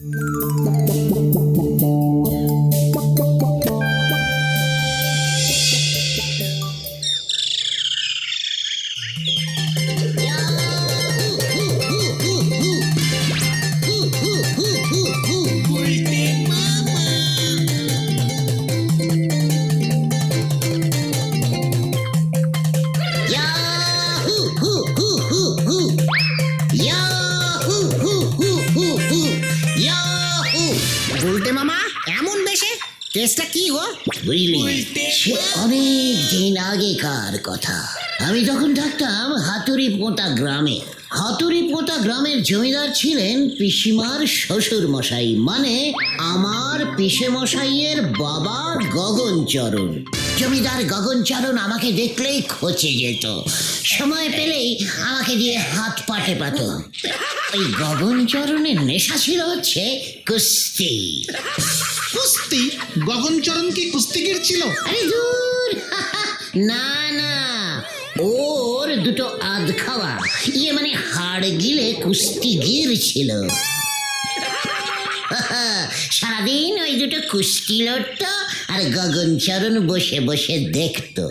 Música গ্রামে হাতুড়ি পোঁতা গ্রামের জমিদার ছিলেন পিসিমার শ্বশুর মশাই মানে আমার পিসে মশাইয়ের বাবা গগনচরণ। জমিদার গগনচরণ আমাকে দেখলেই খচে যেত। সময় পেলেই আমাকে দিয়ে হাত পাটে পাত। ওই গগনচরণের নেশা ছিল হচ্ছে কুস্তি। কুস্তি? গগনচরণ কি কুস্তিগির ছিল? আরে দূর! না না। ওর দুটো আধ খাওয়া। ইয়ে মানে হাড় গিলে কুস্তিগির ছিল। সারাদিন ওই দুটো কুস্তি লড়ত আর গগনচরণ বসে বসে দেখতো।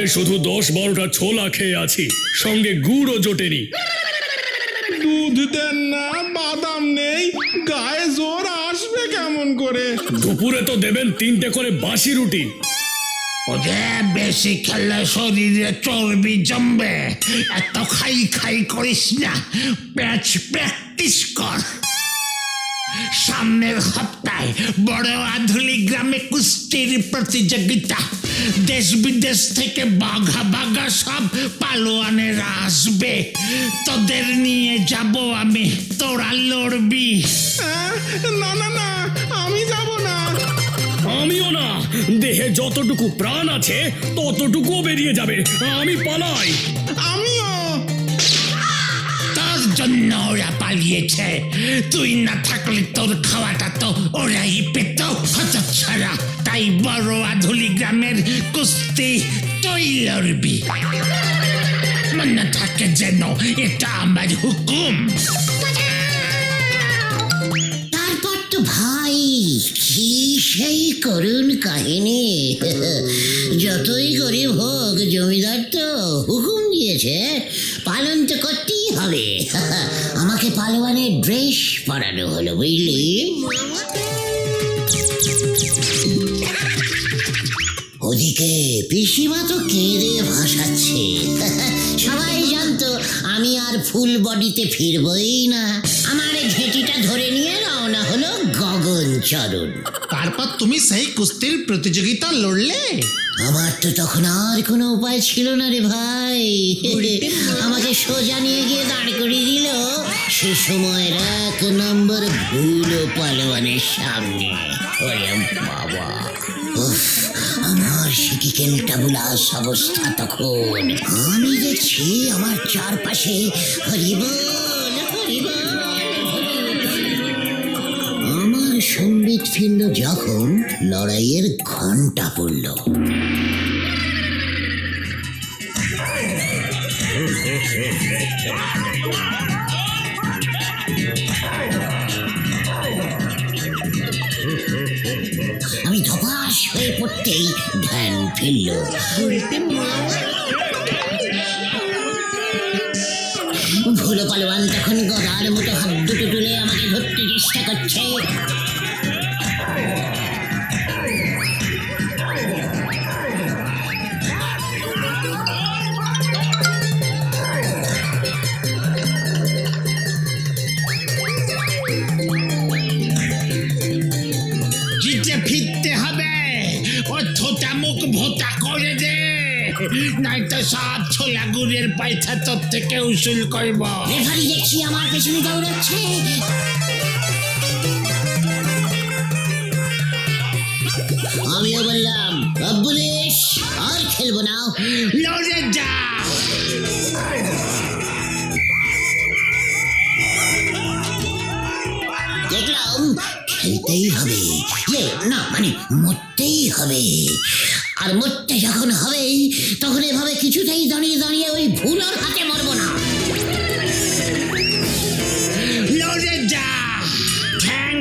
থেকে শুধু দশ বারোটা ছোলা খেয়ে আছি। সঙ্গে গুড়ও জোটেনি। দুধ দেন না বাদাম নেই গায়ে জোর আসবে কেমন করে? দুপুরে তো দেবেন তিনটে করে বাসি রুটি। ওদের বেশি খেললে শরীরে চর্বি জমবে। এত খাই খাই করিস না প্যাচ প্র্যাকটিস কর। সামনের সপ্তাহে বড় আধুলি গ্রামে কুস্তির প্রতিযোগিতা। দেশ বিদেশ থেকে বাঘা বাঘা সব পালোয়ানেরা আসবে। তোদের নিয়ে যাব আমি তোরা লড়বি? না না না আমি যাব না। আমিও না। দেহে যতটুকু প্রাণ আছে ততটুকুও বেরিয়ে যাবে। আমি পালাই। জন্য ওরা পালিয়েছে। তুই না থাকলে তোর খাওয়াটা তো ওরাই পেত ছাড়া। তাই বড় আধুলি গ্রামের কুস্তি তুই লড়বি। মনে থাকে যেন এটা আমার হুকুম। কি সেই করুণ কাহিনী। যতই গরিব হোক, জমিদার তো হুকুম দিয়েছে, পালন তো করতেই হবে। আমাকে পালোয়ানের ড্রেস পরানো হলো, বুঝলি? ওদিকে পিসিমা তো কেঁদে ভাসাচ্ছে। সবাই জানতো আমি আর ফুল বডিতে ফিরবই না। আমার ঘেঁটিটা ধরে হলো গগনচরণ তারপর তুমি সেই কুস্তির প্রতিযোগিতা লড়লে? আমার তো তখন আর কোনো উপায় ছিল না রে ভাই। আমাকে সোজা নিয়ে গিয়ে দাঁড় করিয়ে দিল। সে সময়ের এক নম্বর ভুল পালোয়ানের সামনে। ওরে বাবা। আমার সিকিকেল টাবুলাস অবস্থা তখন। আমি দেখছি আমার চারপাশে হরিবল সংগীত ফিরল যখন লড়াইয়ের ঘণ্টা পড়ল। আমি ধপাস হয়ে পড়তেই ধ্যান ফিরল। ভুলো পালোয়ান তখন গদার মতো হাত দুটো তুলে আমাকে ধরতে চেষ্টা করছে। নয়তো সব ছোলা গুড়ের পয়সা তোর থেকে উসুল করব রেফারি দেখছি আমার পেছনে দৌড়াচ্ছে আমিও বললাম অব্বুলিশ আর খেলব না। লড়ে যা। দেখলাম খেলতেই হবে। ইয়ে না মানে মরতেই হবে। আর মরতে যখন হবেই তখন এভাবে কিছুতেই দাঁড়িয়ে দাঁড়িয়ে ওই ভুলোর হাতে মরব না।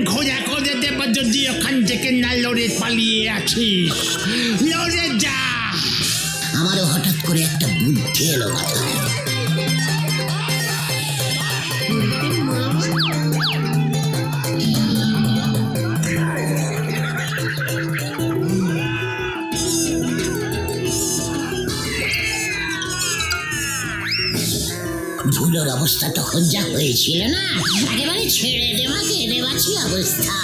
খোঁজা করে দেব যদি ওখান থেকে না লড়ে পালিয়ে আছিস। লড়ে যা। আমারও হঠাৎ করে একটা বুদ্ধি এলো মাথায়। অবস্থা তখন যা হয়েছিল না? একেবারে ছেড়ে দেওয়াকে দেওয়াছি অবস্থা।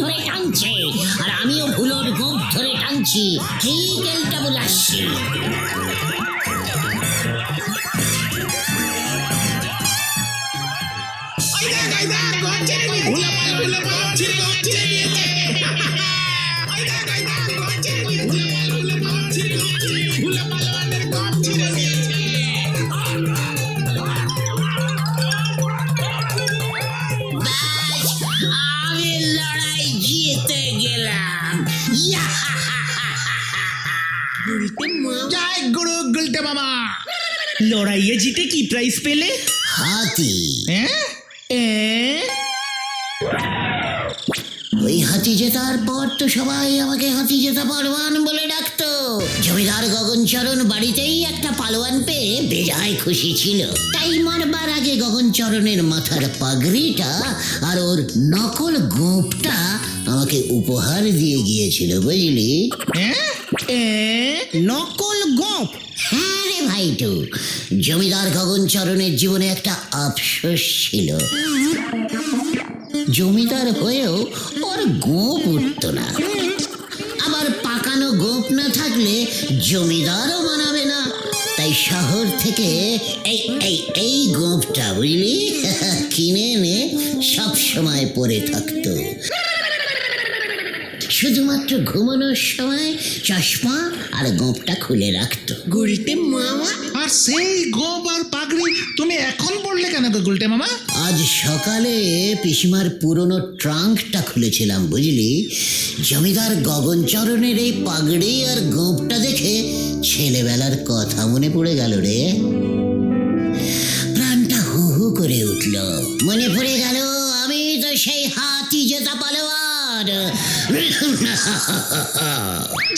ধরে টানছে আর আমিও ভুলোর গোপ ধরে টানছি। ঠিক এলটা বুলাচ্ছি ব্যাস, জিতে কি প্রাইজ পেলে? হাতি। হ্যাঁ ওই হাতি জেতার পর তো সবাই আমাকে হাতি জেতা পালোয়ান বলে ডাকতো। জমিদার গগনচরণ বাড়িতেই একটা পালোয়ান পেয়ে বেজায় খুশি ছিল। তাই মারবার আগে গগনচরণের মাথার পাগড়িটা আর ওর নকল গোপটা আমাকে উপহার দিয়ে গিয়েছিল বুঝলি? হ্যাঁ নকল গপ? হ্যাঁ ভাইটু জমিদার গগনচরণের জীবনে একটা আফসোস ছিল। জমিদার হয়েও ওর গোপ উঠত না। আবার পাকানো গোপ না থাকলে জমিদারও মানাবে না। তাই শহর থেকে এই এই এই গোপটা বুঝলি? কিনে এনে সব সময় পরে থাকতো। শুধুমাত্র ঘুমানোর সময় চশমা আর গোপটা খুলে রাখতো। গুলটে মামা আর সেই গোপ আর পাগড়ি তুমি এখন পড়লে কেন গো গুলটে মামা? আজ সকালে পিসিমার পুরনো ট্রাঙ্কটা খুলেছিলাম বুঝলি? জমিদার গগনচরণের এই পাগড়ি আর গোপটা দেখে ছেলেবেলার কথা মনে পড়ে গেল রে। প্রাণটা হু হু করে উঠল মনে পড়ে গেল আমি তো সেই হাতি জেতা পালোয়ার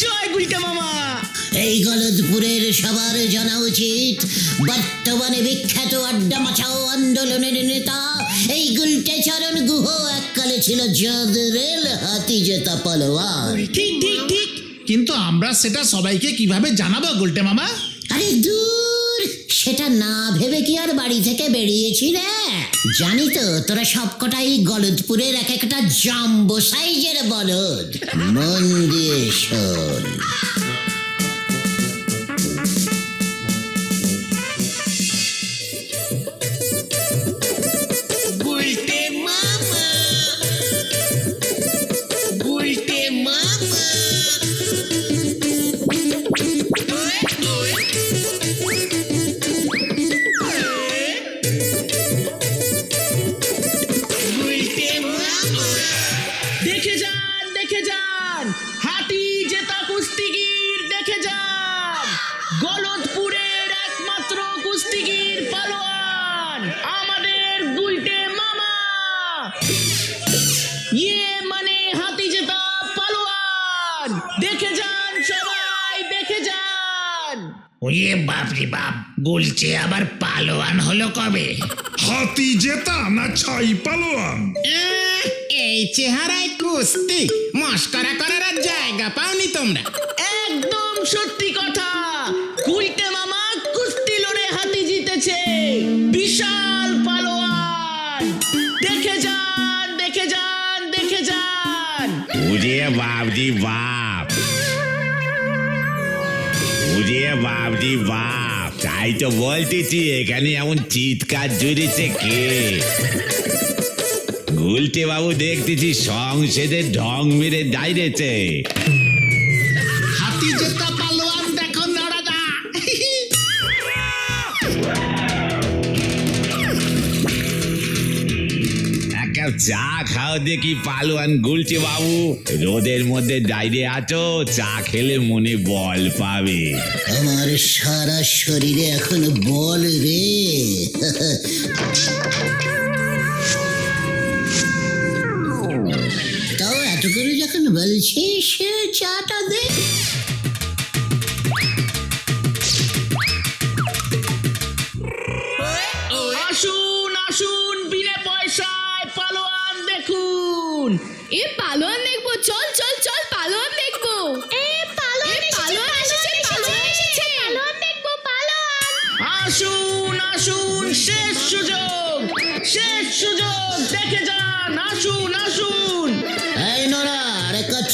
জয় গুলটে মামা। এই গলদপুরের সবার জানা উচিত বর্তমানে বিখ্যাত আড্ডা মাছাও আন্দোলনের নেতা এই গুলটে চরণ গুহ এককালে ছিল জদ রেল হাতি জেতা পালোয়ার ঠিক ঠিক ঠিক। কিন্তু আমরা সেটা সবাইকে কীভাবে জানাব গুলটে মামা? আরে দূর সেটা না ভেবে কি আর বাড়ি থেকে বেরিয়েছি রে? জানি তো তোরা সবকটাই গলদপুরের এক একটা জম্বো সাইজের বলদ। মন দিয়ে শোন ওয়ে বাপরে বাপ বলছে আবার পালোয়ান হলো কবে? হাতি জেতা না ছাই পালোয়ান? এই চেহারায় কুস্তি মস্করা করার আর জায়গা পাওনি তোমরা। একদম সত্যি কথা কুলটে মামা কুস্তি লড়ে হাতি জিতেছে। বিশাল পালোয়ান। দেখে যান দেখে যান দেখে যান। ওরে বাপরি বাপ। ওরে বাপরি বাপ তাই তো বলতেছি এখানে এমন চিৎকার জুড়েছে কে? গুলটে বাবু দেখতেছি সংসদে ঢং মেরে দাঁড়িয়েছে। হাতি জেতা পালোয়ান দেখো নড়াদা। এক কাপ চা দেখি পালোয়ান গুলছে বাবু, রোদের মধ্যে ডাইরে আছো, চা খেলে মনে বল পাবে। আমার সারা শরীরে এখন বল রে। তাও এত করে যখন বলছিস চাটা দে।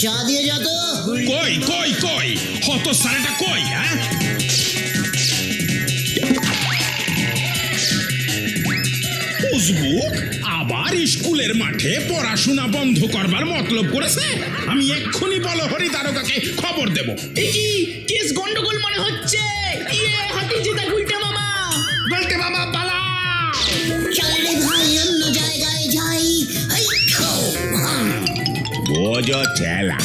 চা দিয়ে যা তো। কই কই কই? হত সারাটা কই হ্যাঁ? আবার স্কুলের মাঠে পড়াশোনা বন্ধ করবার মতলব করেছে? আমি এক্ষুনি বলো হরি দারোগাকে খবর দেব। এ কি কেস গন্ডগোল মনে হচ্ছে? ইয়ে হাতি জিতা বোঝো ঠেলা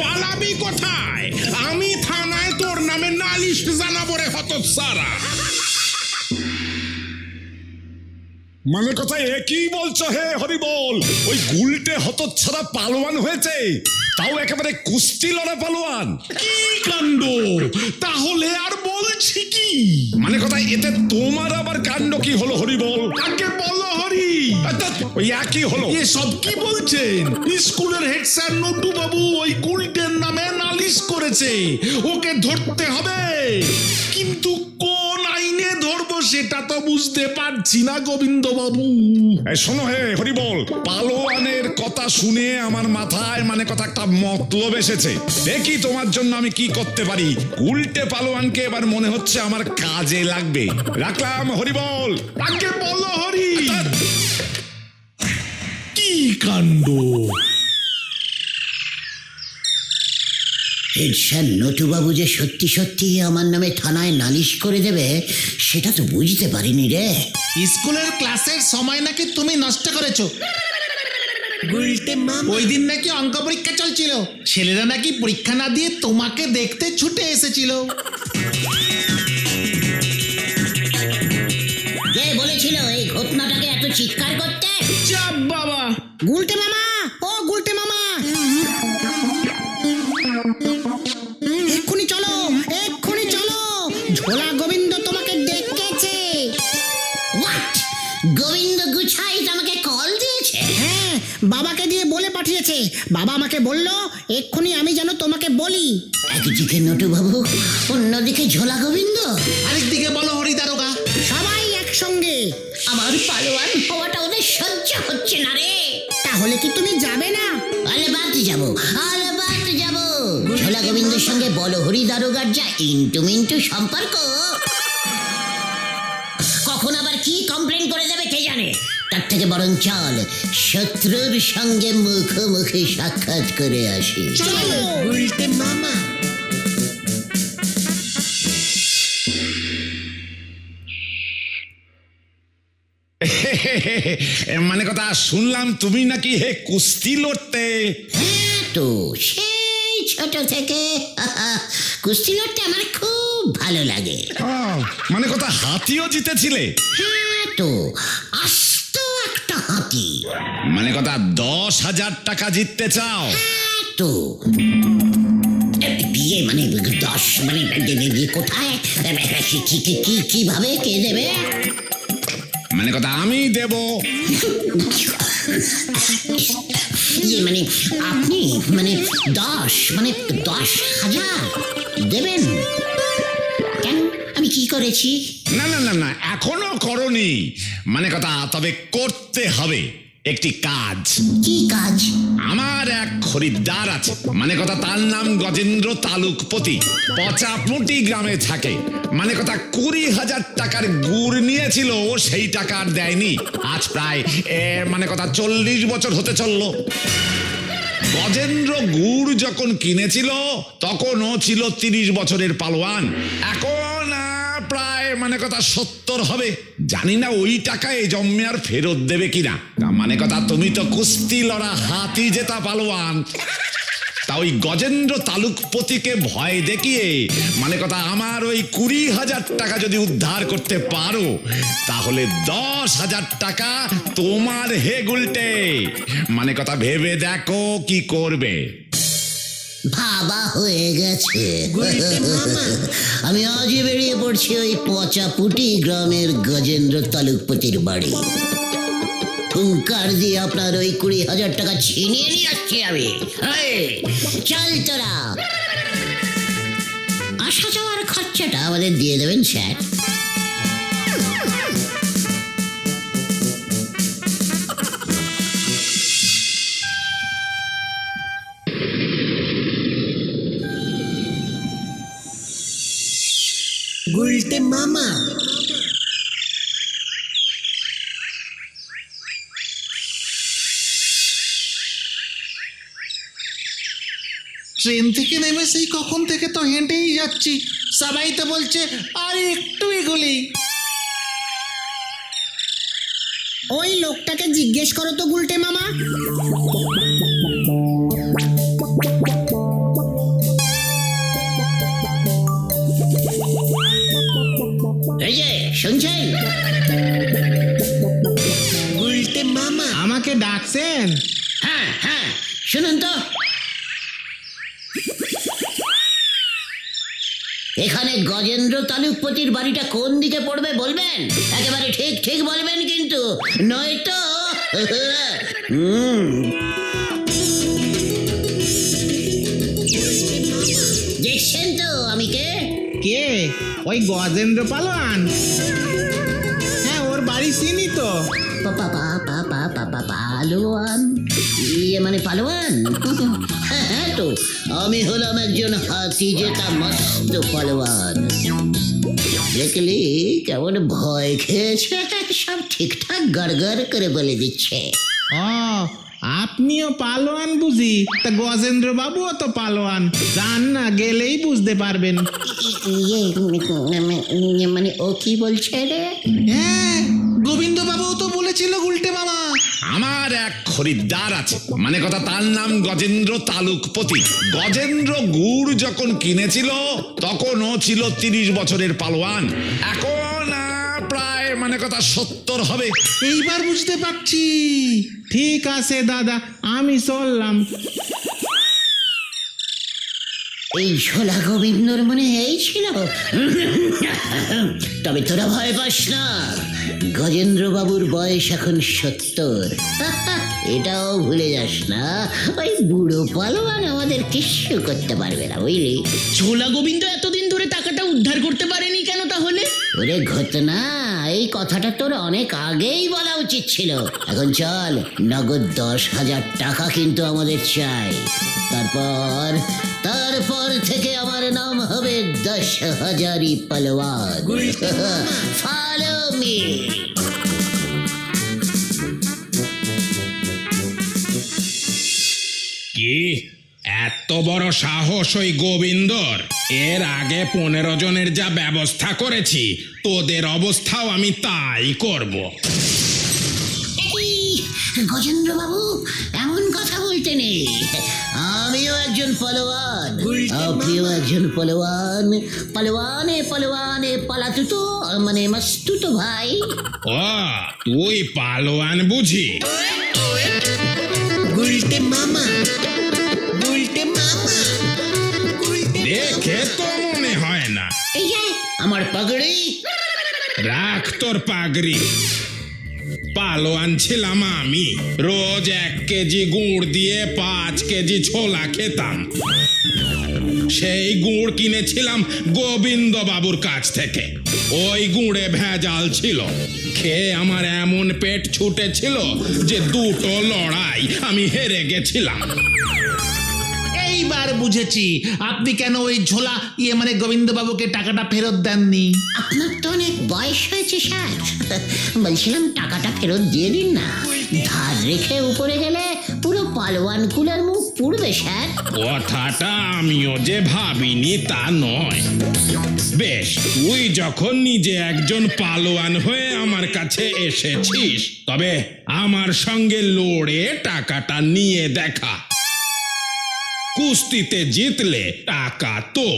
পালাবি কোথায়? আমি থানায় তোর নামে নালিশ জানাব রে হত সারা মানে কথা একই বলছো হে হরিবল? ওই গুলটে হতচ্ছাড়া পালোয়ান হয়েছে, তাও একেবারে কুস্তি লড়া পালোয়ান। কি কাণ্ড? তাহলে আর বলছি কি? মানে কথা এতে তোমার আবার কাণ্ড কি হলো হরিবল? আগে বলো। হরি একই হলো। এ সব কি বলছেন? স্কুলের হেড স্যার নটু বাবু ওই কুলটের নামে নালিশ করেছে। ওকে ধরতে হবে। কিন্তু কোন আইনে ধরবো সেটা তো বুঝতে পারছি না গোবিন্দ বাবু শোনো হে হরিবল পালোয়ানের কথা শুনে আমার মাথায় মানে কথা একটা মতলব এসেছে। দেখি তোমার জন্য আমি কি করতে পারি। উল্টে পালোয়ানকে এবার মনে হচ্ছে আমার কাজে লাগবে। রাখলাম হরিবল আগে বলো হরি? কি কাণ্ড হেড স্যার নটুবাবু যে সত্যি সত্যি আমার নামে থানায় নালিশ করে দেবে সেটা তো বুঝতে পারিনি রে। স্কুলের ক্লাসের সময় নাকি তুমি নষ্ট করেছ? ওই দিন নাকি অঙ্ক পরীক্ষা চলছিল। ছেলেরা নাকি পরীক্ষা না দিয়ে তোমাকে দেখতে ছুটে এসেছিল। কে বলেছিল এই ঘটনাটাকে এত চিৎকার করতে? চাপ বাবা। গুলটে মামা ঝোলা গোবিন্দ তোমাকে ডেকেছে হোয়াট গোবিন্দ গুছাই আমাকে কল দিয়েছে? হ্যাঁ বাবাকে দিয়ে বলে পাঠিয়েছে। বাবা আমাকে বলল এক্ষুনি আমি যেন তোমাকে বলি। একদিকে নটু বাবু অন্যদিকে ঝোলা গোবিন্দ। আরেকদিকে বলো হরি দারোগা সবাই একসঙ্গে। আমার পালোয়ান হওয়াটা ওদের সহ্য হচ্ছে না রে। তাহলে কি তুমি যাবে না? যাব আলেবাদ যাব। ঝোলা সঙ্গে বলো হরি দারোগার যা ইন্টু মিন্টু সম্পর্ক। কখন আবার কি কমপ্লেন করে দেবে কে জানে? তার থেকে বরং চল শত্রুর সঙ্গে মুখোমুখি সাক্ষাৎ করে আসি। উল্টে মামা। মানে কথা শুনলাম তুমি নাকি হে কুস্তি লড়তে? হ্যাঁ তো সেই ছোট থেকে। কুস্তি লড়তে আমার খুব ভালো লাগে। মানে কথা হাতিও জিতেছিলে? হ্যাঁ তো আস্ত একটা হাতি। মানে কথা দশ হাজার টাকা জিততে চাও? হ্যাঁ তো। বিয়ে মানে দশ মানে কোথায়? কি কি কীভাবে কে দেবে? মানে কথা আমি দেব। মানে আপনি মানে দশ মানে দশ হাজার দেবেন। কেন? আমি কি করেছি? না না না না, এখনও করনি। মানে কথা, তবে করতে হবে। একটি কাজ। কি কাজ? আমার এক খরিদ্দার আছে। মানে কথা তার নাম গজেন্দ্র তালুকপতি। পচাপুটি গ্রামে থাকে। মানে কথা কুড়ি হাজার টাকার গুড় নিয়েছিল সেই টাকা আর দেয়নি। আজ প্রায় এ, মানে কথা চল্লিশ বছর হতে চলল। গজেন্দ্র গুড় যখন কিনেছিল তখন ও ছিল তিরিশ বছরের পালোয়ান। এখন মানে কথা সত্তর হবে। জানি না ওই টাকায় জন্মে আর ফেরত দেবে কিনা। মানে কথা তুমি তো কুস্তি লড়া হাতি জেতা পালোয়ান। তা ওই গজেন্দ্র তালুকপতিকে ভয় দেখিয়ে মানে কথা আমার ওই কুড়ি হাজার টাকা যদি উদ্ধার করতে পারো, তাহলে দশ হাজার টাকা তোমার হে গুলটে। মানে কথা ভেবে দেখো কি করবে। ভাবা হয়ে গেছে। আমি আজই বেরিয়ে পড়ছি ওই পচাপুটি গ্রামের গজেন্দ্র তালুকপতির বাড়ি। হুঙ্কার দিয়ে আপনার ওই কুড়ি হাজার টাকা ছিনিয়ে নিয়ে আসছি আমি। চল তোরা। আসা যাওয়ার খরচাটা আমাদের দিয়ে দেবেন স্যার। মামা ট্রেন থেকে নেমে সেই কখন থেকে তো হেঁটেই যাচ্ছি। সবাই তো বলছে, আর একটু এগোলেই ওই লোকটাকে জিজ্ঞেস করো তো গুলটে মামা। শুনছেন গুলটে মামা। আমাকে ডাকছেন? হ্যাঁ হ্যাঁ শুনুন তো। এখানে গজেন্দ্র তালুকপতির বাড়িটা কোন দিকে পড়বে বলবেন? একেবারে ঠিক ঠিক বলবেন কিন্তু। নয়তো হুম। কে? ওই গজেন্দ্র পালোয়ান হ্যাঁ ওর বাড়ি চিনি তো। পালোয়ান। ইয়ে মানে পালোয়ান? হ্যাঁ হ্যাঁ তো। আমি হলাম একজন হাতি জেতা মস্ত পালোয়ান। দেখলি কেমন ভয় খেয়েছে? সব ঠিকঠাক গড়গড় করে বলে দিচ্ছে। ও আপনিও পালোয়ান বুঝি? তা গজেন্দ্র বাবুও তো পালোয়ান। যান না গেলেই বুঝতে পারবেন। ইয়ে মানে ও কি বলছে রে? হ্যাঁ গোবিন্দ বাবু তো বলেছিল উল্টে মামা। আমার এক খরিদ্দার আছে। মানে কথা তার নাম গজেন্দ্র তালুকপতি। গজেন্দ্র গুড় যখন কিনেছিল তখন ও ছিল তিরিশ বছরের পালোয়ান। এখন প্রায় মানে কথা সত্তর হবে। এইবার বুঝতে পারছি। ঠিক আছে, দাদা, আমি চললাম। এই শোলা গোবিন্দর মনে এই ছিল? তবে তোরা ভয় পাস না। গজেন্দ্র বাবুর বয়স এখন সত্তর। এটাও ভুলে যাস না। ওই বুড়ো পালোয়ান আমাদের কিচ্ছু করতে পারবে না বুঝলি? ছোলা গোবিন্দ এতদিন ধরে টাকাটা উদ্ধার করতে পারেনি কেন তাহলে? ওরে ঘটনা এই কথাটা তোর অনেক আগেই বলা উচিত ছিল। এখন চল নগদ দশ হাজার টাকা কিন্তু আমাদের চাই। তারপর তারপর থেকে আমার নাম হবে দশ হাজারি পালোয়ান। ফলো মি কি এত বড় সাহস ওই গোবিন্দর। এর আগে পনেরো জনের যা ব্যবস্থা করেছি তোদের অবস্থাও আমি তাই করব। গজেন্দ্র বাবু এমন কথা বলতে নেই। আমিও একজন পালোয়ান। আপনিও একজন পালোয়ান। পালোয়ানে পালোয়ানে পালাতুতো মানে মাস্তুতো ভাই। ও তুই পালোয়ান বুঝি। গুলটে মামা। দেখে তো মনে হয় না। এই যে আমার পাগড়ি। রাখ তোর পাগড়ি। পালোয়ান ছিলাম আমি। রোজ এক কেজি গুড় দিয়ে পাঁচ কেজি ছোলা খেতাম। সেই গুড় কিনেছিলাম গোবিন্দ বাবুর কাছ থেকে। ওই গুড়ে ভেজাল ছিল। খেয়ে আমার এমন পেট ছুটেছিল যে দুটো লড়াই আমি হেরে গেছিলাম। বুঝেছি। আপনি কেন ওই ঝোলা ইয়ে মানে গোবিন্দবাবুকে টাকাটা ফেরত দেননি? আপনার তো অনেক বয়স হয়েছে স্যার। বলছিলাম টাকাটা ফেরত দিয়ে দিন না। ধার রেখে উপরে গেলে পুরো পালোয়ান কুলের মুখ পুড়বে স্যার। কথাটা আমিও যে ভাবিনি তা নয়। বেশ তুই যখন নিজে একজন পালোয়ান হয়ে আমার কাছে এসেছিস তবে আমার সঙ্গে লড়ে টাকাটা নিয়ে দেখা। কুস্তিতে জিতলে টাকা তো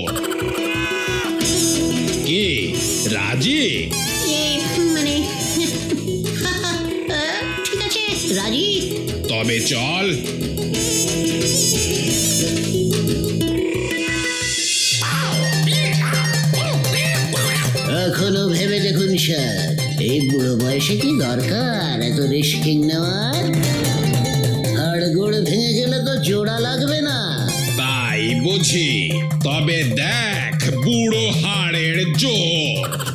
কি? রাজি? মানে ঠিক আছে রাজি। তবে চল। এখনও ভেবে দেখুন স্যার এই বুড়ো বয়সে কি দরকার? এত রিস্কিং নেওয়ার? হাড়গোড় ভেঙে গেলে তো জোড়া লাগবে না। বুঝি। তবে দেখ বুড়ো হাড়ের জোর।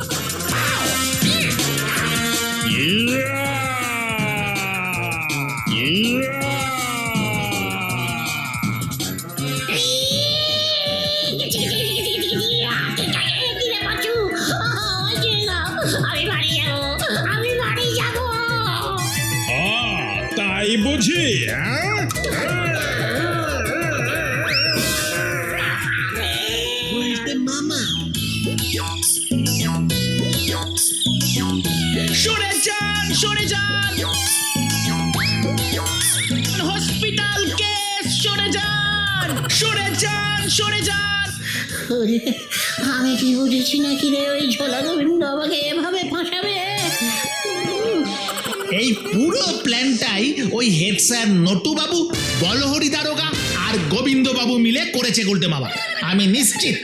সরে যান ওরে, আমি কি বুঝেছি নাকি রে? ওই ঝোলা গোবিন্দ আমাকে এভাবে ফাঁসাবে? এই পুরো প্ল্যানটাই ওই হেড স্যার নটুবাবু বলহরি দারোগা আর গোবিন্দবাবু মিলে করেছে গুলটে মামা। আমি নিশ্চিত।